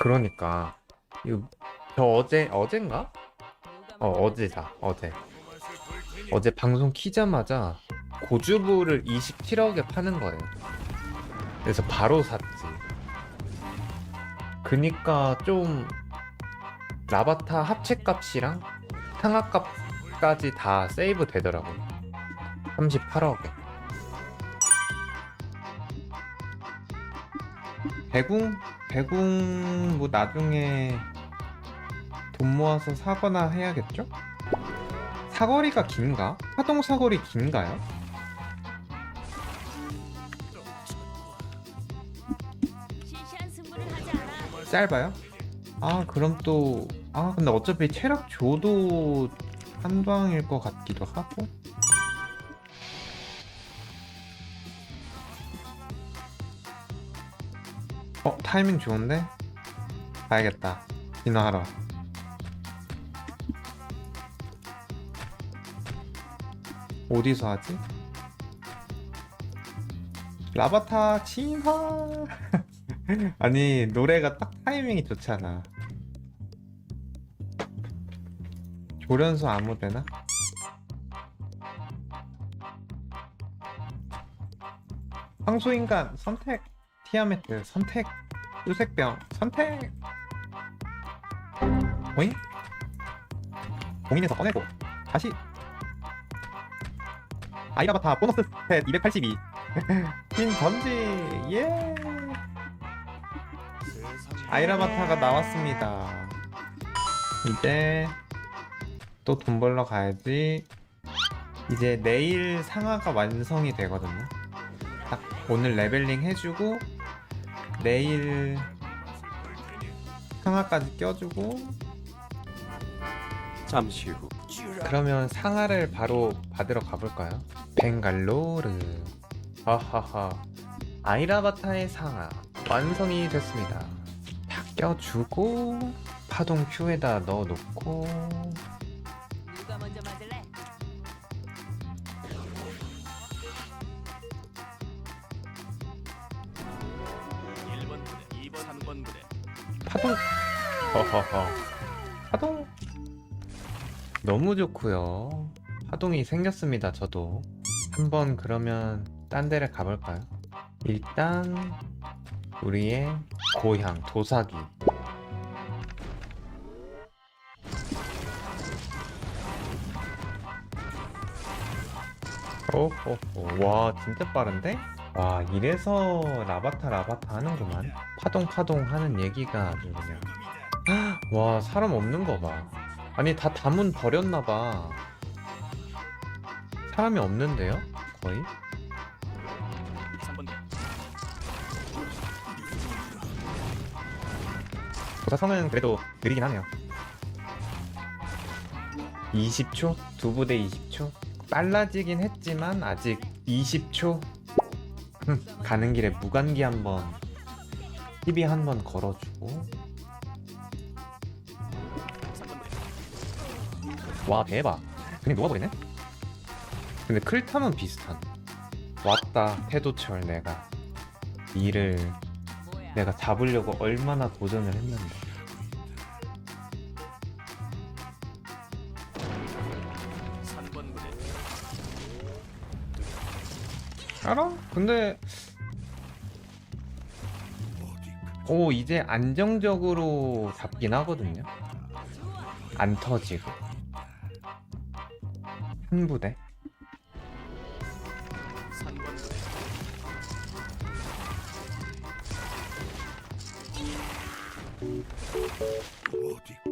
그러니까 이거 저 어제 어젠가? 어 어제다 어제 어제 방송 키자마자 고주부를 27억에 파는 거예요. 그래서 바로 샀지. 그니까 좀 라바타 합체값이랑 상하값까지 다 세이브 되더라고요. 38억에. 배궁? 배궁 뭐 나중에 돈 모아서 사거나 해야겠죠? 사거리가 긴가? 하동 사거리 긴가요? 짧아요? 아 그럼 또 아 근데 어차피 체력 줘도 한 방일 것 같기도 하고 어 타이밍 좋은데? 가야겠다 디너하러 어디서 하지? 라바타 진화 아니 노래가 딱 타이밍이 좋잖아 조련수 아무 데나? 황소인간 선택 티아메트 선택 수색병 선택 오잉? 공인에서 꺼내고 다시 아이라바타 보너스 스탯 282빈 던지 예 아이라바타가 나왔습니다. 이제 또 돈 벌러 가야지. 이제 내일 상하가 완성이 되거든요. 딱 오늘 레벨링 해주고 내일 상하까지 껴주고 잠시 후 그러면 상하를 바로 받으러 가볼까요? 벵갈로르. 하하하. 아이라바타의 상하. 완성이 됐습니다. 다 껴주고 파동 큐에다 넣어놓고 허허허. 파동. 너무 좋고요. 파동이 생겼습니다 저도. 한번 그러면 딴 데를 가볼까요? 일단 우리의 고향 도사기. 오호호. 와 진짜 빠른데? 와 이래서 라바타 라바타 하는구만 파동 파동 하는 얘기가 아주 그냥 와 사람 없는 거봐 아니 다 다문 버렸나봐 사람이 없는데요? 거의? 3번 부대 도사성은 그래도 느리긴 하네요 20초? 두 부대 20초? 빨라지긴 했지만 아직 20초? 흠, 가는 길에 무간기 한번 TV 한번 걸어주고. 3번 부대 와 대박. 그냥 녹아버리네? 근데 클탐은 비슷한. 왔다 태도철 내가. 이를? 내가 잡으려고 얼마나 도전을 했는데 알아? 근데 오 이제 안정적으로 잡긴 하거든요. 안 터지고. 한 부대? 3번 부대 어디